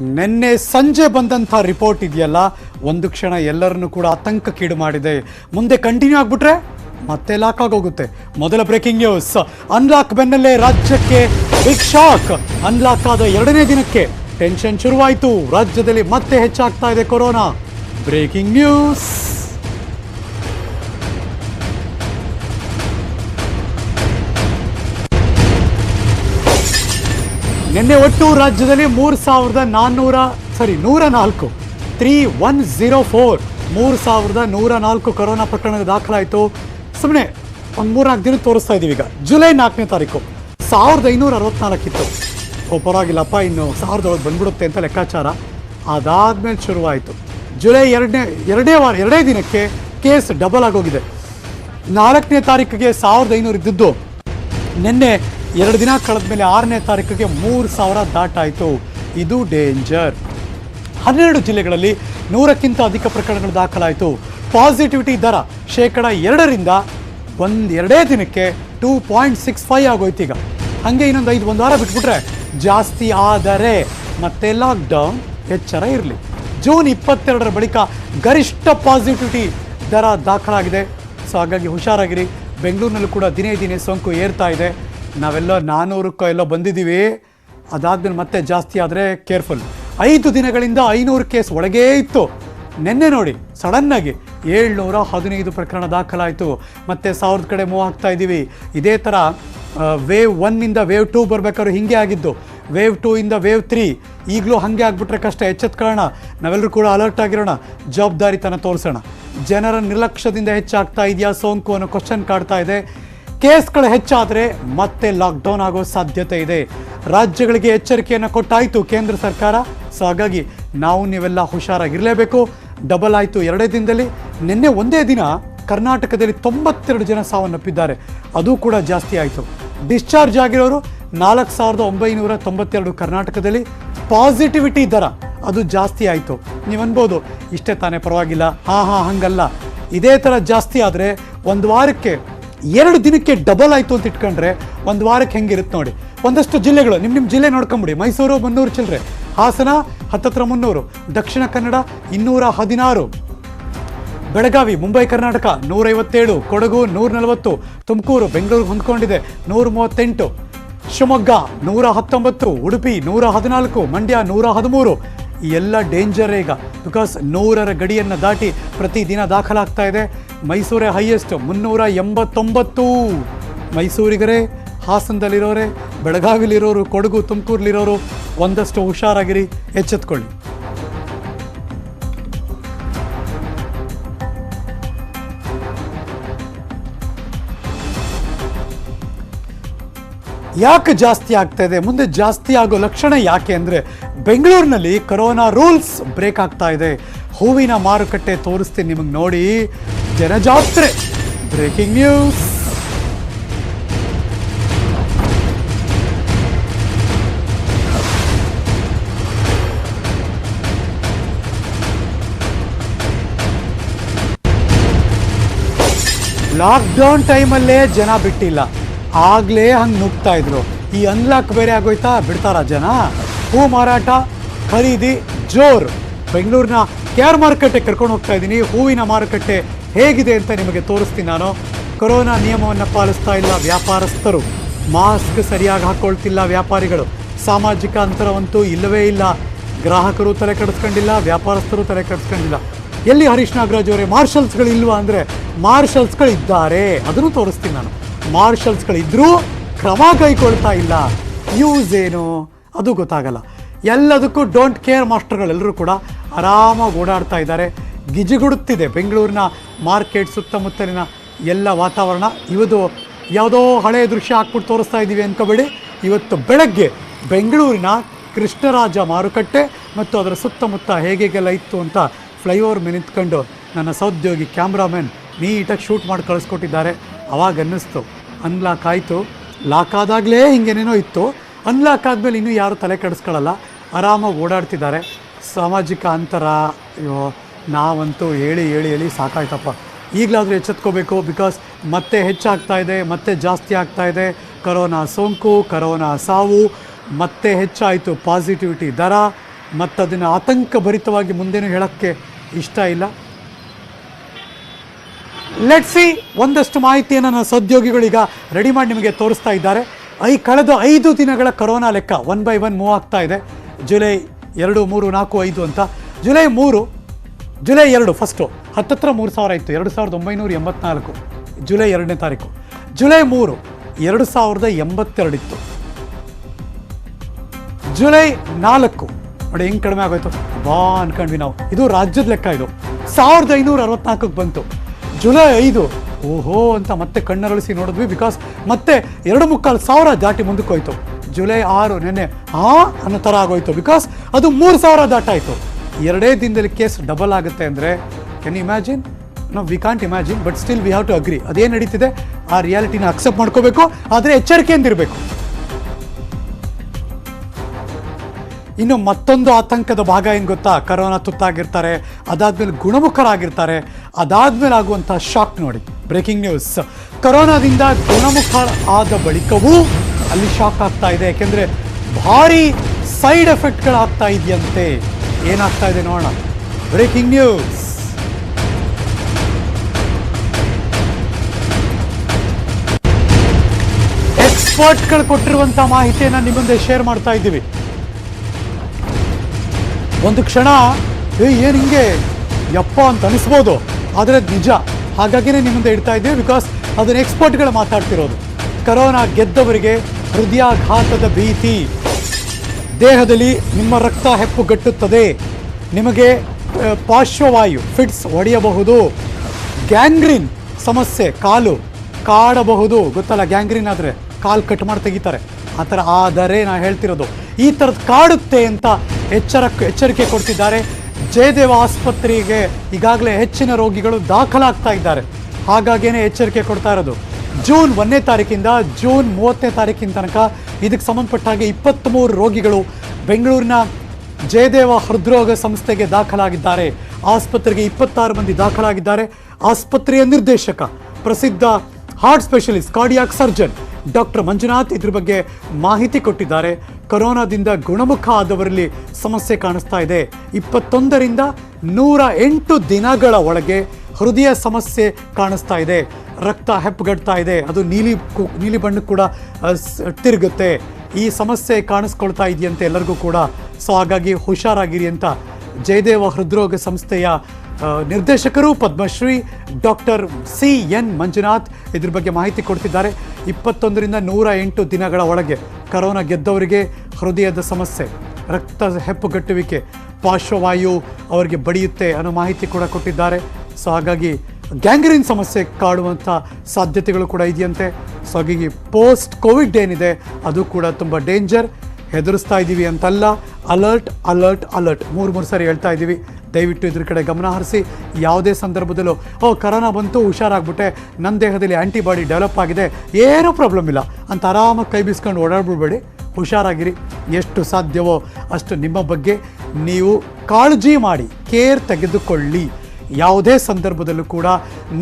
ನಿನ್ನೆ ಸಂಜೆ ಬಂದಂಥ ರಿಪೋರ್ಟ್ ಇದೆಯಲ್ಲ, ಒಂದು ಕ್ಷಣ ಎಲ್ಲರನ್ನು ಕೂಡ ಆತಂಕಕ್ಕೀಡು ಮಾಡಿದೆ. ಮುಂದೆ ಕಂಟಿನ್ಯೂ ಆಗ್ಬಿಟ್ರೆ ಮತ್ತೆ ಲಾಕ್ ಆಗೋಗುತ್ತೆ. ಮೊದಲ ಬ್ರೇಕಿಂಗ್ ನ್ಯೂಸ್. ಅನ್ಲಾಕ್ ಬೆನ್ನಲ್ಲೇ ರಾಜ್ಯಕ್ಕೆ ಬಿಗ್ ಶಾಕ್. ಅನ್ಲಾಕ್ ಆದ ಎರಡನೇ ದಿನಕ್ಕೆ ಟೆನ್ಷನ್ ಶುರುವಾಯಿತು. ರಾಜ್ಯದಲ್ಲಿ ಮತ್ತೆ ಹೆಚ್ಚಾಗ್ತಾ ಇದೆ ಕೊರೋನಾ. Breaking news. ನಿನ್ನೆ ಒಟ್ಟು ರಾಜ್ಯದಲ್ಲಿ ಮೂರು ಸಾವಿರದ ನಾನ್ನೂರ ಸಾರಿ ನೂರ ನಾಲ್ಕು. ತ್ರೀ ಒನ್ ಝೀರೋ ಫೋರ್ ಮೂರು ಸಾವಿರದ ನೂರ ನಾಲ್ಕು ಕೊರೋನಾ ಪ್ರಕರಣ ದಾಖಲಾಯಿತು. ಸುಮ್ಮನೆ ಒಂದು ಮೂರ್ನಾಲ್ಕು ದಿನ ತೋರಿಸ್ತಾ ಇದ್ದೀವಿ ಈಗ. ಜುಲೈ ನಾಲ್ಕನೇ ತಾರೀಕು, ಸಾವಿರದ ಐನೂರ ಅರವತ್ನಾಲ್ಕಿತ್ತು. ಓ, ಪರವಾಗಿಲ್ಲಪ್ಪ, ಇನ್ನು ಸಾವಿರದ ಒಳಗೆ ಬಂದ್ಬಿಡುತ್ತೆ ಅಂತ ಲೆಕ್ಕಾಚಾರ. ಅದಾದ್ಮೇಲೆ ಶುರುವಾಯಿತು. ಜುಲೈ ಎರಡನೇ, ಎರಡೇ ವಾರ, ಎರಡೇ ದಿನಕ್ಕೆ ಕೇಸ್ ಡಬಲ್ ಆಗೋಗಿದೆ. ನಾಲ್ಕನೇ ತಾರೀಕಿಗೆ ಸಾವಿರದ ಐನೂರು ಇದ್ದಿದ್ದು. ನಿನ್ನೆ ಎರಡು ದಿನ ಕಳೆದ ಮೇಲೆ ಆರನೇ ತಾರೀಕಿಗೆ ಮೂರು ಸಾವಿರ ದಾಟಾಯಿತು. ಇದು ಡೇಂಜರ್. ಹನ್ನೆರಡು ಜಿಲ್ಲೆಗಳಲ್ಲಿ ನೂರಕ್ಕಿಂತ ಅಧಿಕ ಪ್ರಕರಣಗಳು ದಾಖಲಾಯಿತು. ಪಾಸಿಟಿವಿಟಿ ದರ ಶೇಕಡ ಎರಡರಿಂದ ಒಂದೆರಡೇ ದಿನಕ್ಕೆ ಟೂ ಪಾಯಿಂಟ್ ಸಿಕ್ಸ್ ಫೈವ್ ಆಗೋಯ್ತು ಈಗ. ಹಾಗೆ ಇನ್ನೊಂದು ಐದು, ಒಂದು ವಾರ ಬಿಟ್ಬಿಟ್ರೆ ಜಾಸ್ತಿ ಆದರೆ ಮತ್ತೆ ಲಾಕ್ಡೌನ್ ಎಚ್ಚರ ಇರಲಿ. ಜೂನ್ ಇಪ್ಪತ್ತೆರಡರ ಬಳಿಕ ಗರಿಷ್ಠ ಪಾಸಿಟಿವಿಟಿ ದರ ದಾಖಲಾಗಿದೆ. ಸೊ ಹಾಗಾಗಿ ಹುಷಾರಾಗಿರಿ. ಬೆಂಗಳೂರಿನಲ್ಲೂ ಕೂಡ ದಿನೇ ದಿನೇ ಸೋಂಕು ಏರ್ತಾ ಇದೆ. ನಾವೆಲ್ಲ ನಾನ್ನೂರಕ್ಕೋ ಎಲ್ಲೋ ಬಂದಿದ್ದೀವಿ. ಅದಾದ್ಮೇಲೆ ಮತ್ತೆ ಜಾಸ್ತಿ ಆದರೆ ಕೇರ್ಫುಲ್. ಐದು ದಿನಗಳಿಂದ ಐನೂರು ಕೇಸ್ ಒಳಗೇ ಇತ್ತು. ನಿನ್ನೆ ನೋಡಿ ಸಡನ್ನಾಗಿ ಏಳ್ನೂರ ಹದಿನೈದು ಪ್ರಕರಣ ದಾಖಲಾಯಿತು. ಮತ್ತೆ ಸಾವಿರದ ಕಡೆ ಮೂವ್ ಆಗ್ತಾ ಇದ್ದೀವಿ. ಇದೇ ಥರ ವೇವ್ ಒನ್ನಿಂದ ವೇವ್ ಟೂ ಬರಬೇಕಾದ್ರೂ ಹೀಗೆ ಆಗಿದ್ದು. ವೇವ್ ಟೂ ಇಂದ ವೇವ್ ತ್ರೀ ಈಗಲೂ ಹಾಗೆ ಆಗಿಬಿಟ್ರೆ ಕಷ್ಟ ಎಚ್ಚೆತ್ಕೊಳ್ಳೋಣ ನಾವೆಲ್ಲರೂ ಕೂಡ ಅಲರ್ಟ್ ಆಗಿರೋಣ. ಜವಾಬ್ದಾರಿತನ ತೋರಿಸೋಣ. ಜನರ ನಿರ್ಲಕ್ಷ್ಯದಿಂದ ಹೆಚ್ಚಾಗ್ತಾ ಇದೆಯಾ ಸೋಂಕು ಅನ್ನೋ ಕ್ವಶನ್ ಕಾಡ್ತಾ ಇದೆ. ಕೇಸ್ಗಳು ಹೆಚ್ಚಾದರೆ ಮತ್ತೆ ಲಾಕ್ಡೌನ್ ಆಗೋ ಸಾಧ್ಯತೆ ಇದೆ. ರಾಜ್ಯಗಳಿಗೆ ಎಚ್ಚರಿಕೆಯನ್ನು ಕೊಟ್ಟಾಯಿತು ಕೇಂದ್ರ ಸರ್ಕಾರ. ಸೊ ಹಾಗಾಗಿ ನಾವು ನೀವೆಲ್ಲ ಹುಷಾರಾಗಿರಲೇಬೇಕು. ಡಬಲ್ ಆಯಿತು ಎರಡೇ ದಿನದಲ್ಲಿ. ನಿನ್ನೆ ಒಂದೇ ದಿನ ಕರ್ನಾಟಕದಲ್ಲಿ ತೊಂಬತ್ತೆರಡು ಜನ ಸಾವನ್ನಪ್ಪಿದ್ದಾರೆ. ಅದು ಕೂಡ ಜಾಸ್ತಿ ಆಯಿತು. ಡಿಸ್ಚಾರ್ಜ್ ಆಗಿರೋರು ನಾಲ್ಕು ಸಾವಿರದ ಒಂಬೈನೂರ ತೊಂಬತ್ತೆರಡು ಕರ್ನಾಟಕದಲ್ಲಿ. ಪಾಸಿಟಿವಿಟಿ ದರ, ಅದು ಜಾಸ್ತಿ ಆಯಿತು. ನೀವು ಅನ್ಬೋದು ಇಷ್ಟೇ ತಾನೇ ಪರವಾಗಿಲ್ಲ. ಹಾಂ ಹಾಂ, ಹಂಗಲ್ಲ. ಇದೇ ಥರ ಜಾಸ್ತಿ ಆದರೆ ಒಂದು ವಾರಕ್ಕೆ ಎರಡು ದಿನಕ್ಕೆ ಡಬಲ್ ಆಯಿತು ಅಂತ ಇಟ್ಕೊಂಡ್ರೆ ಒಂದು ವಾರಕ್ಕೆ ಹೆಂಗಿರುತ್ತೆ ನೋಡಿ. ಒಂದಷ್ಟು ಜಿಲ್ಲೆಗಳು ನಿಮ್ಮ ನಿಮ್ಮ ಜಿಲ್ಲೆ ನೋಡ್ಕೊಂಬಿಡಿ. ಮೈಸೂರು, ಮುನ್ನೂರು ಚಿಲ್ಲರೆ ಹಾಸನ, ಹತ್ತತ್ರ ಮುನ್ನೂರು. ದಕ್ಷಿಣ ಕನ್ನಡ, ಇನ್ನೂರ ಹದಿನಾರು. ಬೆಳಗಾವಿ, ಮುಂಬೈ, ಕರ್ನಾಟಕ, ನೂರೈವತ್ತೇಳು. ಕೊಡಗು ನೂರ ನಲವತ್ತು ತುಮಕೂರು, ಬೆಂಗಳೂರು ಹೊಂದ್ಕೊಂಡಿದೆ ನೂರ ಮೂವತ್ತೆಂಟು ಶಿವಮೊಗ್ಗ ನೂರ ಹತ್ತೊಂಬತ್ತು ಉಡುಪಿ ನೂರ ಹದಿನಾಲ್ಕು ಮಂಡ್ಯ ನೂರ ಹದಿಮೂರು ಎಲ್ಲ ಡೇಂಜರ್ ಈಗ. ಬಿಕಾಸ್ ನೂರರ ಗಡಿಯನ್ನು ದಾಟಿ ಪ್ರತಿದಿನ ದಾಖಲಾಗ್ತಾ ಇದೆ. ಮೈಸೂರೇ ಹೈಯೆಸ್ಟ್ ಮುನ್ನೂರ ಎಂಬತ್ತೊಂಬತ್ತು. ಮೈಸೂರಿಗರೇ, ಹಾಸನದಲ್ಲಿರೋರೆ, ಬೆಳಗಾವಿಲಿರೋರು, ಕೊಡಗು ತುಮಕೂರಲ್ಲಿರೋರು ಒಂದಷ್ಟು ಹುಷಾರಾಗಿರಿ, ಎಚ್ಚೆತ್ಕೊಳ್ಳಿ. ಯಾಕೆ ಜಾಸ್ತಿ ಆಗ್ತಾ ಇದೆ? ಮುಂದೆ ಜಾಸ್ತಿ ಆಗೋ ಲಕ್ಷಣ ಯಾಕೆ ಅಂದರೆ, ಬೆಂಗಳೂರಿನಲ್ಲಿ ಕೊರೋನಾ ರೂಲ್ಸ್ ಬ್ರೇಕ್ ಆಗ್ತಾ ಇದೆ. ಹೂವಿನ ಮಾರುಕಟ್ಟೆ ತೋರಿಸ್ತೀನಿ ನಿಮಗೆ ನೋಡಿ. ಜನಜಾತ್ರೆ ಬ್ರೇಕಿಂಗ್ ನ್ಯೂಸ್ ಲಾಕ್ಡೌನ್ ಟೈಮಲ್ಲೇ ಜನ ಬಿಟ್ಟಿಲ್ಲ. ಆಗಲೇ ಹಂಗೆ ನುಗ್ತಾ ಇದ್ರು. ಈ ಅನ್ಲಾಕ್ ಬೇರೆ ಆಗೋಯ್ತಾ? ಬಿಡ್ತಾರ ಜನ? ಹೂ ಮಾರಾಟ, ಖರೀದಿ, ಜೋರು. ಬೆಂಗಳೂರಿನ ಕೇರ್ ಮಾರುಕಟ್ಟೆ ಕರ್ಕೊಂಡು ಹೋಗ್ತಾ ಇದ್ದೀನಿ. ಹೂವಿನ ಮಾರುಕಟ್ಟೆ ಹೇಗಿದೆ ಅಂತ ನಿಮಗೆ ತೋರಿಸ್ತೀನಿ ನಾನು. ಕೊರೋನಾ ನಿಯಮವನ್ನು ಪಾಲಿಸ್ತಾ ಇಲ್ಲ ವ್ಯಾಪಾರಸ್ಥರು. ಮಾಸ್ಕ್ ಸರಿಯಾಗಿ ಹಾಕ್ಕೊಳ್ತಿಲ್ಲ ವ್ಯಾಪಾರಿಗಳು. ಸಾಮಾಜಿಕ ಅಂತರವಂತೂ ಇಲ್ಲವೇ ಇಲ್ಲ. ಗ್ರಾಹಕರು ತಲೆ ಕೆಡಿಸ್ಕೊಂಡಿಲ್ಲ, ವ್ಯಾಪಾರಸ್ಥರು ತಲೆ ಕೆಡಿಸ್ಕೊಂಡಿಲ್ಲ. ಎಲ್ಲಿ ಹರೀಶ್ ನಾಗರಾಜ್ ಅವರೇ, ಮಾರ್ಷಲ್ಸ್ಗಳು ಇಲ್ವಾ ಅಂದರೆ ಮಾರ್ಷಲ್ಸ್ಗಳು ಇದ್ದಾರೆ ಅದನ್ನು ತೋರಿಸ್ತೀನಿ ನಾನು. ಮಾರ್ಷಲ್ಸ್ಗಳಿದ್ದರೂ ಕ್ರಮ ಕೈಗೊಳ್ತಾ ಇಲ್ಲ. ಯೂಸ್ ಏನು? ಅದು ಗೊತ್ತಾಗಲ್ಲ. ಎಲ್ಲದಕ್ಕೂ ಡೋಂಟ್ ಕೇರ್ ಮಾಸ್ಟರ್ಗಳೆಲ್ಲರೂ ಕೂಡ ಆರಾಮಾಗಿ ಓಡಾಡ್ತಾ ಇದ್ದಾರೆ. ಗಿಜಿಗುಡುತ್ತಿದೆ. ಬೆಂಗಳೂರಿನ ಮಾರ್ಕೆಟ್ ಸುತ್ತಮುತ್ತಲಿನ ಎಲ್ಲ ವಾತಾವರಣ. ಇವತ್ತು ಯಾವುದೋ ಹಳೆಯ ದೃಶ್ಯ ಹಾಕ್ಬಿಟ್ಟು ತೋರಿಸ್ತಾ ಇದ್ದೀವಿ ಅನ್ಕೋಬೇಡಿ. ಇವತ್ತು ಬೆಳಗ್ಗೆ ಬೆಂಗಳೂರಿನ ಕೃಷ್ಣರಾಜ ಮಾರುಕಟ್ಟೆ ಮತ್ತು ಅದರ ಸುತ್ತಮುತ್ತ ಹೇಗೆಲ್ಲ ಇತ್ತು ಅಂತ ಫ್ಲೈಓವರ್ ಮೇಲೆ ನಿಂತ್ಕೊಂಡು ನನ್ನ ಸಹೋದ್ಯೋಗಿ ಕ್ಯಾಮ್ರಾಮನ್ ನೀಟಾಗಿ ಶೂಟ್ ಮಾಡಿ ಕಳಿಸ್ಕೊಟ್ಟಿದ್ದಾರೆ. ಅವಾಗ ಅನ್ನಿಸ್ತು. ಅನ್ಲಾಕ್ ಆಯಿತು. ಲಾಕ್ ಆದಾಗಲೇ ಹಿಂಗೇನೇನೋ ಇತ್ತು. ಅನ್ಲಾಕ್ ಆದಮೇಲೆ ಇನ್ನೂ ಯಾರೂ ತಲೆ ಕೆಡಿಸ್ಕೊಳ್ಳಲ್ಲ. ಆರಾಮಾಗಿ ಓಡಾಡ್ತಿದ್ದಾರೆ. ಸಾಮಾಜಿಕ ಅಂತರ ನಾವಂತೂ ಹೇಳಿ ಹೇಳಿ ಹೇಳಿ ಸಾಕಾಯ್ತಪ್ಪ. ಈಗಲಾದರೂ ಎಚ್ಚೆತ್ಕೋಬೇಕು ಬಿಕಾಸ್ ಮತ್ತೆ ಹೆಚ್ಚಾಗ್ತಾ ಇದೆ, ಮತ್ತೆ ಜಾಸ್ತಿ ಆಗ್ತಾ ಇದೆ. ಕರೋನಾ ಸೋಂಕು, ಕರೋನಾ ಸಾವು, ಮತ್ತೆ ಹೆಚ್ಚಾಯಿತು ಪಾಸಿಟಿವಿಟಿ ದರ ಮತ್ತು ಅದನ್ನು ಆತಂಕಭರಿತವಾಗಿ ಮುಂದೇನು ಹೇಳೋಕ್ಕೆ ಇಷ್ಟ ಇಲ್ಲ. ಲೆಟ್ಸಿ ಒಂದಷ್ಟು ಮಾಹಿತಿಯನ್ನು ನನ್ನ ಸಹೋದ್ಯೋಗಿಗಳೀಗ ರೆಡಿ ಮಾಡಿ ನಿಮಗೆ ತೋರಿಸ್ತಾ ಇದ್ದಾರೆ. ಐ ಕಳೆದ ಐದು ದಿನಗಳ ಕರೋನಾ ಲೆಕ್ಕ ಒನ್ ಬೈ ಒನ್ ಮೂವ್ ಆಗ್ತಾ ಇದೆ. ಜುಲೈ ಎರಡು, ಮೂರು, ನಾಲ್ಕು, ಐದು ಅಂತ. ಜುಲೈ ಮೂರು ಜುಲೈ ಎರಡು ಫಸ್ಟು ಹತ್ತತ್ರ ಮೂರು ಸಾವಿರ ಇತ್ತು ಎರಡು ಸಾವಿರದ ಒಂಬೈನೂರ ಎಂಬತ್ನಾಲ್ಕು. ಜುಲೈ ಎರಡನೇ ತಾರೀಕು. ಜುಲೈ ಮೂರು, ಎರಡು ಸಾವಿರದ ಎಂಬತ್ತೆರಡಿತ್ತು ಜುಲೈ ನಾಲ್ಕು, ನೋಡಿ ಹೆಂಗೆ ಕಡಿಮೆ ಆಗೋಯ್ತು. ಬಾ ಅನ್ಕೊಂಡ್ವಿ ನಾವು. ಇದು ರಾಜ್ಯದ ಲೆಕ್ಕ ಇದು. ಸಾವಿರದ ಐನೂರ ಅರವತ್ನಾಲ್ಕಕ್ಕೆ ಬಂತು. ಜುಲೈ ಐದು, ಓಹೋ ಅಂತ ಮತ್ತೆ ಕಣ್ಣರಳಿಸಿ ನೋಡಿದ್ವಿ ಬಿಕಾಸ್ ಮತ್ತೆ ಎರಡು ಮುಕ್ಕಾಲು ಸಾವಿರ ದಾಟಿ ಮುಂದಕ್ಕೆ ಹೋಯ್ತು. ಜುಲೈ ಆರು, ನೆನ್ನೆ ಆ ಅನ್ನೋ ಥರ ಆಗೋಯ್ತು ಬಿಕಾಸ್ ಅದು ಮೂರು ಸಾವಿರ ದಾಟಾಯಿತು. ಎರಡೇ ದಿನದಲ್ಲಿ ಕೇಸ್ ಡಬಲ್ ಆಗುತ್ತೆ ಅಂದರೆ can imagine no we can't imagine but still we have to agree ಅದೇನು ನಡೀತಿದೆ? ಆ ರಿಯಾಲಿಟಿನ ಅಕ್ಸೆಪ್ಟ್ ಮಾಡ್ಕೋಬೇಕು, ಆದರೆ ಎಚ್ಚರಿಕೆಯಿಂದಿರಬೇಕು ಇನ್ನು ಮತ್ತೊಂದು ಆತಂಕದ ಭಾಗ ಏನು ಗೊತ್ತಾ? ಕರೋನಾ ತುತ್ತಾಗಿರ್ತಾರೆ, ಅದಾದ್ಮೇಲೆ ಗುಣಮುಖರಾಗಿರ್ತಾರೆ, ಅದಾದಮೇಲೆ ಆಗುವಂಥ ಶಾಕ್ ನೋಡಿ. ಬ್ರೇಕಿಂಗ್ ನ್ಯೂಸ್ ಕರೋನಾದಿಂದ ಗುಣಮುಖ ಆದ ಬಳಿಕವೂ ಅಲ್ಲಿ ಶಾಕ್ ಆಗ್ತಾ ಇದೆ. ಯಾಕೆಂದ್ರೆ ಭಾರಿ ಸೈಡ್ ಎಫೆಕ್ಟ್ಗಳಾಗ್ತಾ ಇದೆಯಂತೆ. ಏನಾಗ್ತಾ ಇದೆ ನೋಡೋಣ. ಬ್ರೇಕಿಂಗ್ ನ್ಯೂಸ್ ಎಕ್ಸ್ಪರ್ಟ್ಗಳು ಕೊಟ್ಟಿರುವಂಥ ಮಾಹಿತಿಯನ್ನು ನಿಮ್ಮ ಮುಂದೆ ಶೇರ್ ಮಾಡ್ತಾ ಇದ್ದೀವಿ. ಒಂದು ಕ್ಷಣ, ಏ, ಏನು ಹಿಂಗೆ? ಯಪ್ಪ ಅಂತ ಅನಿಸ್ಬೋದು. ಆದರೆ ನಿಜ. ಹಾಗಾಗಿನೇ ನಿಮ್ಮ ಮುಂದೆ ಇಡ್ತಾ ಇದ್ದೀವಿ ಬಿಕಾಸ್ ಅದನ್ನ ಎಕ್ಸ್ಪರ್ಟ್ಗಳು ಮಾತಾಡ್ತಿರೋದು. ಕರೋನಾ ಗೆದ್ದವರಿಗೆ ಹೃದಯಾಘಾತದ ಭೀತಿ. ದೇಹದಲ್ಲಿ ನಿಮ್ಮ ರಕ್ತ ಹೆಪ್ಪುಗಟ್ಟುತ್ತದೆ. ನಿಮಗೆ ಪಾರ್ಶ್ವವಾಯು, ಫಿಟ್ಸ್ ಒಡೆಯಬಹುದು ಗ್ಯಾಂಗ್ರೀನ್ ಸಮಸ್ಯೆ, ಕಾಲು ಕಾಡಬಹುದು. ಗೊತ್ತಲ್ಲ, ಗ್ಯಾಂಗ್ರೀನ್ ಆದರೆ ಕಾಲು ಕಟ್ ಮಾಡಿ ತೆಗಿತಾರೆ. ಆ ಥರ ಆದರೆ ನಾನು ಹೇಳ್ತಿರೋದು. ಈ ಥರದ್ದು ಕಾಡುತ್ತೆ ಅಂತ ಎಚ್ಚರ ಎಚ್ಚರಿಕೆ ಕೊಡ್ತಿದ್ದಾರೆ. ಜಯದೇವ ಆಸ್ಪತ್ರೆಗೆ ಈಗಾಗಲೇ ಹೆಚ್ಚಿನ ರೋಗಿಗಳು ದಾಖಲಾಗ್ತಾ ಇದ್ದಾರೆ. ಹಾಗಾಗಿಯೇ ಎಚ್ಚರಿಕೆ ಕೊಡ್ತಾ ಇರೋದು. ಜೂನ್ ಒಂದನೇ ತಾರೀಕಿಂದ ಜೂನ್ ಮೂವತ್ತನೇ ತಾರೀಕಿನ ತನಕ ಇದಕ್ಕೆ ಸಂಬಂಧಪಟ್ಟ ಹಾಗೆ ಇಪ್ಪತ್ತ್ಮೂರು ರೋಗಿಗಳು ಬೆಂಗಳೂರಿನ ಜಯದೇವ ಹೃದ್ರೋಗ ಸಂಸ್ಥೆಗೆ ದಾಖಲಾಗಿದ್ದಾರೆ. ಆಸ್ಪತ್ರೆಗೆ ಇಪ್ಪತ್ತಾರು ಮಂದಿ ದಾಖಲಾಗಿದ್ದಾರೆ. ಆಸ್ಪತ್ರೆಯ ನಿರ್ದೇಶಕ, ಪ್ರಸಿದ್ಧ heart specialist, cardiac surgeon doctor Manjunath ಇದ್ರ ಬಗ್ಗೆ ಮಾಹಿತಿ ಕೊಟ್ಟಿದ್ದಾರೆ. ಕೊರೋನಾದಿಂದ ಗುಣಮುಖ ಆದವರಲ್ಲಿ ಸಮಸ್ಯೆ ಕಾಣಿಸ್ತಾ ಇದೆ. ಇಪ್ಪತ್ತೊಂದರಿಂದ ನೂರ ಎಂಟು ದಿನಗಳ ಒಳಗೆ ಹೃದಯ ಸಮಸ್ಯೆ ಕಾಣಿಸ್ತಾ ಇದೆ, ರಕ್ತ ಹೆಪ್ಪುಗಟ್ತಾ ಇದೆ, ಅದು ನೀಲಿ ನೀಲಿ ಬಣ್ಣಕ್ಕೆ ಕೂಡ ತಿರುಗುತ್ತೆ. ಈ ಸಮಸ್ಯೆ ಕಾಣಿಸ್ಕೊಳ್ತಾ ಇದೆಯಂತೆ ಎಲ್ಲರಿಗೂ ಕೂಡ. ಸೊ ಹಾಗಾಗಿ ಹುಷಾರಾಗಿರಿ ಅಂತ ಜಯದೇವ ಹೃದ್ರೋಗ ಸಂಸ್ಥೆಯ ನಿರ್ದೇಶಕರು Padmashri doctor C N Manjunath ಇದ್ರ ಬಗ್ಗೆ ಮಾಹಿತಿ ಕೊಡ್ತಿದ್ದಾರೆ. ಇಪ್ಪತ್ತೊಂದರಿಂದ ನೂರ ಎಂಟು ದಿನಗಳ ಒಳಗೆ ಕರೋನಾ ಗೆದ್ದವರಿಗೆ ಹೃದಯದ ಸಮಸ್ಯೆ, ರಕ್ತ ಹೆಪ್ಪುಗಟ್ಟುವಿಕೆ, ಪಾರ್ಶ್ವವಾಯು ಅವರಿಗೆ ಬಡಿಯುತ್ತೆ ಅನ್ನೋ ಮಾಹಿತಿ ಕೂಡ ಕೊಟ್ಟಿದ್ದಾರೆ. ಸೊ ಹಾಗಾಗಿ ಗ್ಯಾಂಗ್ರೀನ್ ಸಮಸ್ಯೆ ಕಾಡುವಂಥ ಸಾಧ್ಯತೆಗಳು ಕೂಡ ಇದೆಯಂತೆ. ಸೊ ಹಾಗಾಗಿ ಪೋಸ್ಟ್ ಕೋವಿಡ್ ಏನಿದೆ, ಅದು ಕೂಡ ತುಂಬ ಡೇಂಜರ್. ಹೆದರಿಸ್ತಾ ಇದ್ದೀವಿ ಅಂತಲ್ಲ, ಅಲರ್ಟ್ ಅಲರ್ಟ್ ಅಲರ್ಟ್. ಮೂರು ಮೂರು ಸಾರಿ ಹೇಳ್ತಾ ಇದ್ದೀವಿ. ದಯವಿಟ್ಟು ಇದ್ರ ಕಡೆ ಗಮನ ಹರಿಸಿ. ಯಾವುದೇ ಸಂದರ್ಭದಲ್ಲೂ, ಓ, ಕರೋನಾ ಬಂತು, ಹುಷಾರಾಗ್ಬಿಟ್ಟೆ ನನ್ನ ದೇಹದಲ್ಲಿ ಆ್ಯಂಟಿಬಾಡಿ ಡೆವಲಪ್ ಆಗಿದೆ, ಏನೂ ಪ್ರಾಬ್ಲಮ್ ಇಲ್ಲ. ಅಂತ ಆರಾಮಾಗಿ ಕೈ ಬೀಸ್ಕೊಂಡು ಓಡಾಡ್ಬಿಡ್ಬೇಡಿ. ಹುಷಾರಾಗಿರಿ. ಎಷ್ಟು ಸಾಧ್ಯವೋ ಅಷ್ಟು ನಿಮ್ಮ ಬಗ್ಗೆ ನೀವು ಕಾಳಜಿ ಮಾಡಿ, ಕೇರ್ ತೆಗೆದುಕೊಳ್ಳಿ. ಯಾವುದೇ ಸಂದರ್ಭದಲ್ಲೂ ಕೂಡ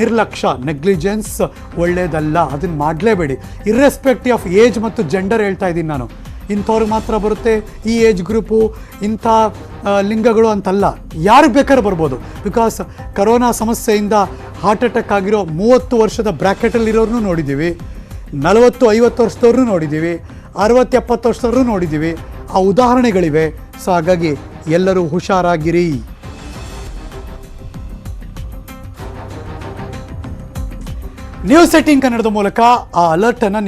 ನಿರ್ಲಕ್ಷ್ಯ ನೆಗ್ಲಿಜೆನ್ಸ್ ಒಳ್ಳೆಯದಲ್ಲ ಅದನ್ನು ಮಾಡಲೇಬೇಡಿ. ಇರ್ರೆಸ್ಪೆಕ್ಟಿವ್ ಆಫ್ ಏಜ್ ಮತ್ತು ಜೆಂಡರ್ ಹೇಳ್ತಾ ಇದ್ದೀನಿ ನಾನು. ಇಂಥವ್ರಿಗೆ ಮಾತ್ರ ಬರುತ್ತೆ. ಈ ಏಜ್ ಗ್ರೂಪು ಇಂಥ ಲಿಂಗಗಳು ಅಂತಲ್ಲ. ಯಾರಿಗೆ ಬೇಕಾದ್ರೂ ಬರ್ಬೋದು. ಬಿಕಾಸ್ ಕರೋನಾ ಸಮಸ್ಯೆಯಿಂದ ಹಾರ್ಟ್ ಅಟ್ಯಾಕ್ ಆಗಿರೋ ಮೂವತ್ತು ವರ್ಷದ ಬ್ರ್ಯಾಕೆಟಲ್ಲಿರೋರ್ನೂ ನೋಡಿದ್ದೀವಿ ನಲವತ್ತು, ಐವತ್ತು ವರ್ಷದವ್ರನ್ನೂ ನೋಡಿದ್ದೀವಿ ಅರವತ್ತು, ಎಪ್ಪತ್ತು ವರ್ಷದವ್ರೂ ನೋಡಿದ್ದೀವಿ ಆ ಉದಾಹರಣೆಗಳಿವೆ. ಸೊ ಹಾಗಾಗಿ ಎಲ್ಲರೂ ಹುಷಾರಾಗಿರಿ. ನ್ಯೂಸ್ ಸೆಟ್ಟಿಂಗ್ ಕನ್ನಡದ ಮೂಲಕ ಆ ಅಲರ್ಟನ್ನು ನಿಮ್ಮ